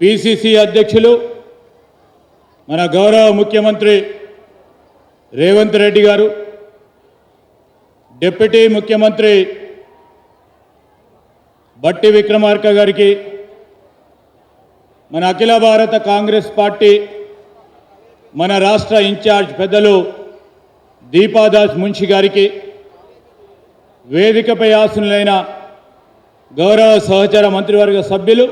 PCC అధ్యక్షులు మన గౌరవ ముఖ్యమంత్రి రేవంత్ రెడ్డి గారు డిప్యూటీ ముఖ్యమంత్రి బట్టి విక్రమార్క గారికి మన అఖిల భారత కాంగ్రెస్ పార్టీ మన రాష్ట్ర ఇన్ఛార్జ్ పెద్దలు దీపాదాస్ మున్షి గారికి వేదికపై ఆసులైన గౌరవ సహచర మంత్రివర్గ సభ్యులు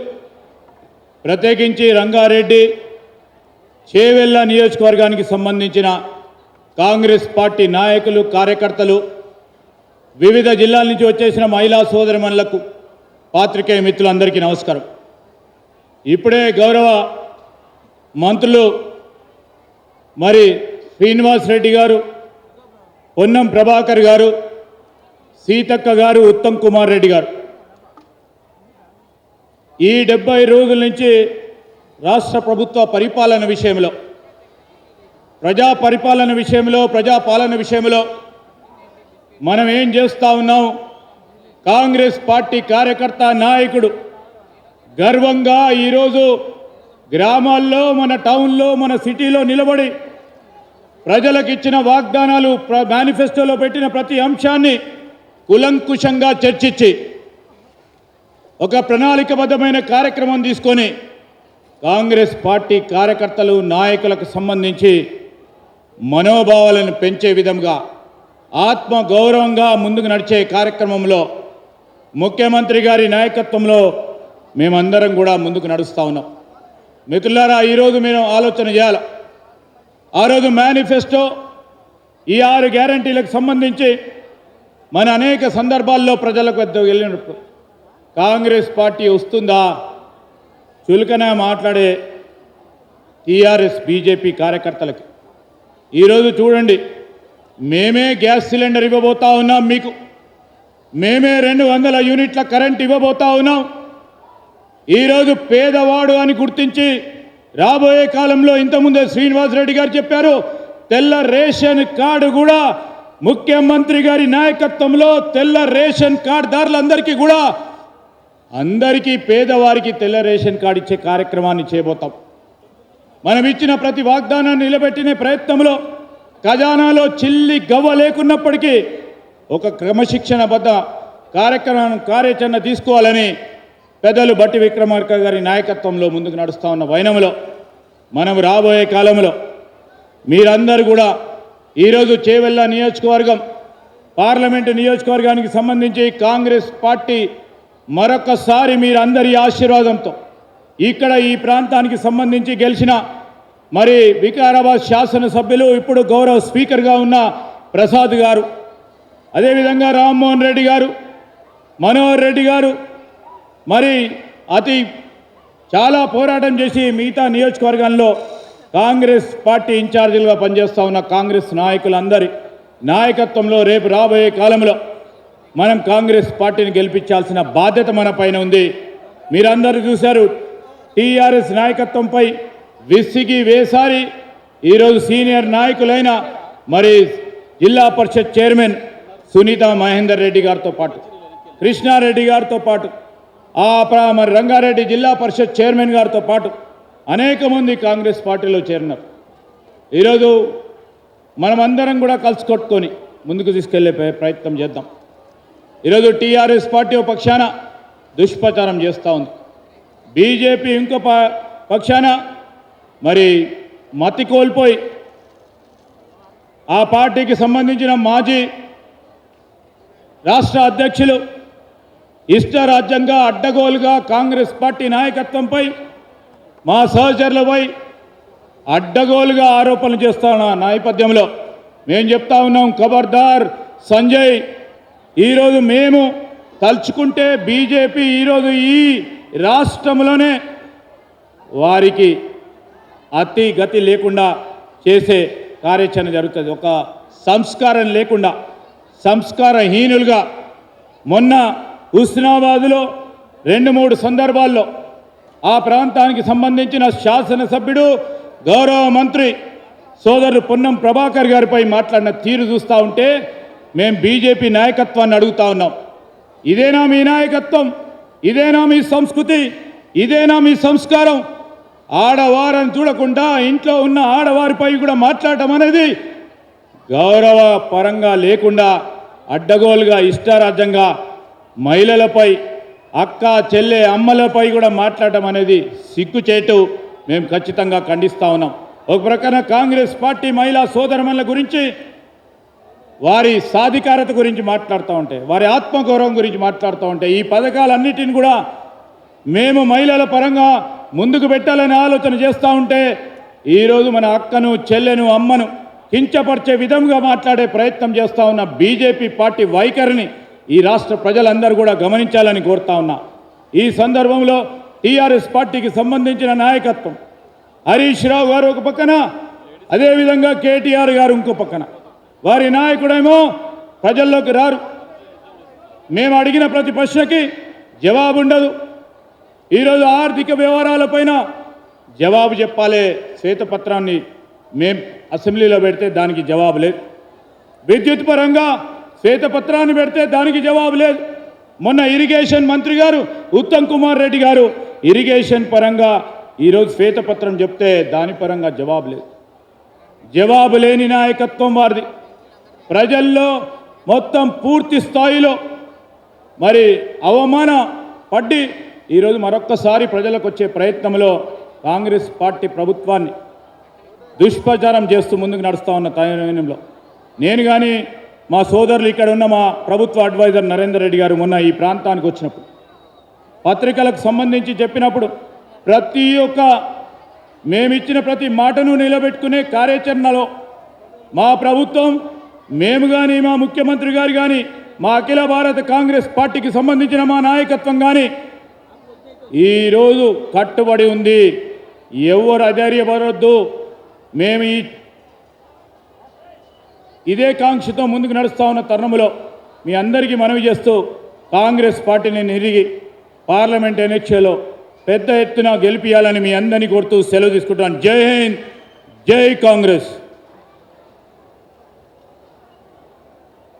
ప్రత్యేకించి రంగారెడ్డి చేవెళ్ళ నియోజకవర్గానికి సంబంధించిన కాంగ్రెస్ పార్టీ నాయకులు కార్యకర్తలు వివిధ జిల్లాల నుంచి వచ్చేసిన మహిళా సోదరిమణులకు పాత్రికేయ మిత్రులందరికీ నమస్కారం. ఇప్పుడే గౌరవ మంత్రులు మరి శ్రీనివాస్ రెడ్డి గారు పొన్నం ప్రభాకర్ గారు సీతక్క గారు ఉత్తమ్ కుమార్ రెడ్డి గారు. ఈ డెబ్బై రోజుల నుంచి రాష్ట్ర ప్రభుత్వ పరిపాలన విషయంలో ప్రజా పరిపాలన విషయంలో ప్రజాపాలన విషయంలో మనం ఏం చేస్తూ ఉన్నాం? కాంగ్రెస్ పార్టీ కార్యకర్త నాయకుడు గర్వంగా ఈరోజు గ్రామాల్లో మన టౌన్లో మన సిటీలో నిలబడి ప్రజలకు ఇచ్చిన వాగ్దానాలు ప్ర- మేనిఫెస్టోలో పెట్టిన ప్రతి అంశాన్ని కులంకుశంగా చర్చించి ఒక ప్రణాళికబద్ధమైన కార్యక్రమం తీసుకొని కాంగ్రెస్ పార్టీ కార్యకర్తలు నాయకులకు సంబంధించి మనోభావాలను పెంచే విధంగా ఆత్మ గౌరవంగా ముందుకు నడిచే కార్యక్రమంలో ముఖ్యమంత్రి గారి నాయకత్వంలో మేమందరం కూడా ముందుకు నడుస్తూ ఉన్నాం. మిత్రులారా ఈరోజు మేము ఆలోచన చేయాలి. ఆ రోజు మేనిఫెస్టో ఈ ఆరు గ్యారంటీలకు సంబంధించి మన అనేక సందర్భాల్లో ప్రజలకు వెళ్ళినప్పుడు కాంగ్రెస్ పార్టీ వస్తుందా? చులకన మాట్లాడే టీఆర్ఎస్ బీజేపీ కార్యకర్తలకు. ఈరోజు చూడండి మేమే గ్యాస్ సిలిండర్ ఇవ్వబోతా ఉన్నాం మీకు. మేమే రెండు వందల యూనిట్ల కరెంట్ ఇవ్వబోతా ఉన్నాం. ఈరోజు పేదవాడు అని గుర్తించి రాబోయే కాలంలో ఇంతకుముందే శ్రీనివాస్ రెడ్డి గారు చెప్పారు తెల్ల రేషన్ కార్డు కూడా ముఖ్యమంత్రి గారి నాయకత్వంలో తెల్ల రేషన్ కార్డుదారులందరికీ కూడా అందరికీ పేదవారికి తెల్ల రేషన్ కార్డు ఇచ్చే కార్యక్రమాన్ని చేయబోతాం. మనం ఇచ్చిన ప్రతి వాగ్దానాన్ని నిలబెట్టిన ప్రయత్నంలో ఖజానాలో చిల్లి గవ్వ లేకున్నప్పటికీ ఒక క్రమశిక్షణబద్ధ కార్యక్రమం కార్యాచరణ తీసుకోవాలని పెద్దలు బట్టి విక్రమార్క గారి నాయకత్వంలో ముందుకు నడుస్తూ ఉన్న వైనంలో మనం రాబోయే కాలంలో మీరందరూ కూడా ఈరోజు చేవెళ్ళ నియోజకవర్గం పార్లమెంటు నియోజకవర్గానికి సంబంధించి కాంగ్రెస్ పార్టీ మరొకసారి మీరందరి ఆశీర్వాదంతో ఇక్కడ ఈ ప్రాంతానికి సంబంధించి గెలిచిన మరి వికారాబాద్ శాసనసభ్యులు ఇప్పుడు గౌరవ స్పీకర్గా ఉన్న ప్రసాద్ గారు అదేవిధంగా రామ్మోహన్ రెడ్డి గారు మనోహర్ రెడ్డి గారు మరి అతి చాలా పోరాటం చేసి మిగతా నియోజకవర్గంలో కాంగ్రెస్ పార్టీ ఇన్ఛార్జీలుగా పనిచేస్తూ ఉన్న కాంగ్రెస్ నాయకులందరి నాయకత్వంలో రేపు రాబోయే కాలంలో మనం కాంగ్రెస్ పార్టీని గెలిపించాల్సిన బాధ్యత మన పైన ఉంది. మీరందరూ చూశారు టీఆర్ఎస్ నాయకత్వంపై విసిగి వేసారి ఈరోజు సీనియర్ నాయకులైన మరి జిల్లా పరిషత్ చైర్మన్ సునీత మహేందర్ రెడ్డి గారితో పాటు కృష్ణారెడ్డి గారితో పాటు ఆ ప్ర- మరి రంగారెడ్డి జిల్లా పరిషత్ చైర్మన్ గారితో పాటు అనేక మంది కాంగ్రెస్ పార్టీలో చేరినారు. ఈరోజు మనమందరం కూడా కలిసి కొట్టుకొని ముందుకు తీసుకెళ్ళే ప్ర- ప్రయత్నం చేద్దాం. ఈరోజు టీఆర్ఎస్ పార్టీ ఓ పక్షాన దుష్ప్రచారం చేస్తూ ఉంది. బీజేపీ ఇంకో ప- పక్షాన మరి మతి కోల్పోయి ఆ పార్టీకి సంబంధించిన మాజీ రాష్ట్ర అధ్యక్షులు ఇష్టరాజ్యంగా అడ్డగోలుగా కాంగ్రెస్ పార్టీ నాయకత్వంపై మా సహచరులపై అడ్డగోలుగా ఆరోపణలు చేస్తున్న నేపథ్యంలో మేము చెప్తా ఉన్నాం ఖబర్దార్ సంజయ్ ఈరోజు మేము తలుచుకుంటే బీజేపీ ఈరోజు ఈ రాష్ట్రంలోనే వారికి అతి గతి లేకుండా చేసే కార్యాచరణ జరుగుతుంది. ఒక సంస్కారం లేకుండా సంస్కారహీనులుగా మొన్న హుస్నాబాదులో రెండు మూడు సందర్భాల్లో ఆ ప్రాంతానికి సంబంధించిన శాసనసభ్యుడు గౌరవ మంత్రి సోదరుడు పొన్నం ప్రభాకర్ గారిపై మాట్లాడిన తీరు చూస్తూ ఉంటే మేము బీజేపీ నాయకత్వాన్ని అడుగుతా ఉన్నాం. ఇదేనా మీ నాయకత్వం? ఇదేనా మీ సంస్కృతి? ఇదేనా మీ సంస్కారం? ఆడవారని చూడకుండా ఇంట్లో ఉన్న ఆడవారిపై కూడా మాట్లాడటం అనేది గౌరవ పరంగా లేకుండా అడ్డగోలుగా ఇష్టారాజ్యంగా మహిళలపై అక్క చెల్లె అమ్మలపై కూడా మాట్లాడటం అనేది సిగ్గుచేటు మేము ఖచ్చితంగా ఖండిస్తా ఉన్నాం. ఒక ప్రకారం కాంగ్రెస్ పార్టీ మహిళా సోదరమణుల గురించి వారి సాధికారత గురించి మాట్లాడుతూ ఉంటే వారి ఆత్మగౌరవం గురించి మాట్లాడుతూ ఉంటే ఈ పథకాలన్నిటిని కూడా మేము మహిళల పరంగా ముందుకు పెట్టాలని ఆలోచన చేస్తూ ఉంటే ఈరోజు మన అక్కను చెల్లెను అమ్మను కించపరిచే విధంగా మాట్లాడే ప్రయత్నం చేస్తూ ఉన్న బీజేపీ పార్టీ వైఖరిని ఈ రాష్ట్ర ప్రజలందరూ కూడా గమనించాలని కోరుతా ఉన్నా. ఈ సందర్భంలో టీఆర్ఎస్ పార్టీకి సంబంధించిన నాయకత్వం హరీష్ రావు గారు ఒక పక్కన అదేవిధంగా కేటీఆర్ గారు ఇంకో పక్కన. వారి నాయకుడేమో ప్రజల్లోకి రారు. మేము అడిగిన ప్రతి ప్రశ్నకి జవాబు ఉండదు. ఈరోజు ఆర్థిక వ్యవహారాలపైన జవాబు చెప్పాలే శ్వేతపత్రాన్ని మేం అసెంబ్లీలో పెడితే దానికి జవాబు లేదు. విద్యుత్ పరంగా శ్వేతపత్రాన్ని పెడితే దానికి జవాబు లేదు. మొన్న ఇరిగేషన్ మంత్రి గారు ఉత్తమ్ కుమార్ రెడ్డి గారు ఇరిగేషన్ పరంగా ఈరోజు శ్వేతపత్రం చెప్తే దాని పరంగా జవాబు లేదు. జవాబు లేని నాయకత్వం వారిది. ప్రజల్లో మొత్తం పూర్తి స్థాయిలో మరి అవమాన పడ్డి ఈరోజు మరొక్కసారి ప్రజలకు వచ్చే ప్రయత్నంలో కాంగ్రెస్ పార్టీ ప్రభుత్వాన్ని దుష్ప్రచారం చేస్తూ ముందుకు నడుస్తూ ఉన్న తరుణంలో. నేను కానీ మా సోదరులు ఇక్కడ ఉన్న మా ప్రభుత్వ అడ్వైజర్ నరేందర్ రెడ్డి గారు మొన్న ఈ ప్రాంతానికి వచ్చినప్పుడు పత్రికలకు సంబంధించి చెప్పినప్పుడు ప్రతి ఒక్క మేమిచ్చిన ప్రతి మాటను నిలబెట్టుకునే కార్యాచరణలో మా ప్రభుత్వం మేము కానీ మా ముఖ్యమంత్రి గారు కానీ మా అఖిల భారత కాంగ్రెస్ పార్టీకి సంబంధించిన మా నాయకత్వం కానీ ఈరోజు కట్టుబడి ఉంది. ఎవరు అధైర్యపడవద్దు మేము ఈ ఇదే కాంక్షతో ముందుకు నడుస్తూ ఉన్న తరుణంలో మీ అందరికీ మనవి చేస్తూ కాంగ్రెస్ పార్టీని నిరిగి పార్లమెంట్ ఎన్నికల్లో పెద్ద ఎత్తున గెలిపియాలని మీ అందరినీ కోరుతూ సెలవు తీసుకుంటాను జై హింద్ జై కాంగ్రెస్.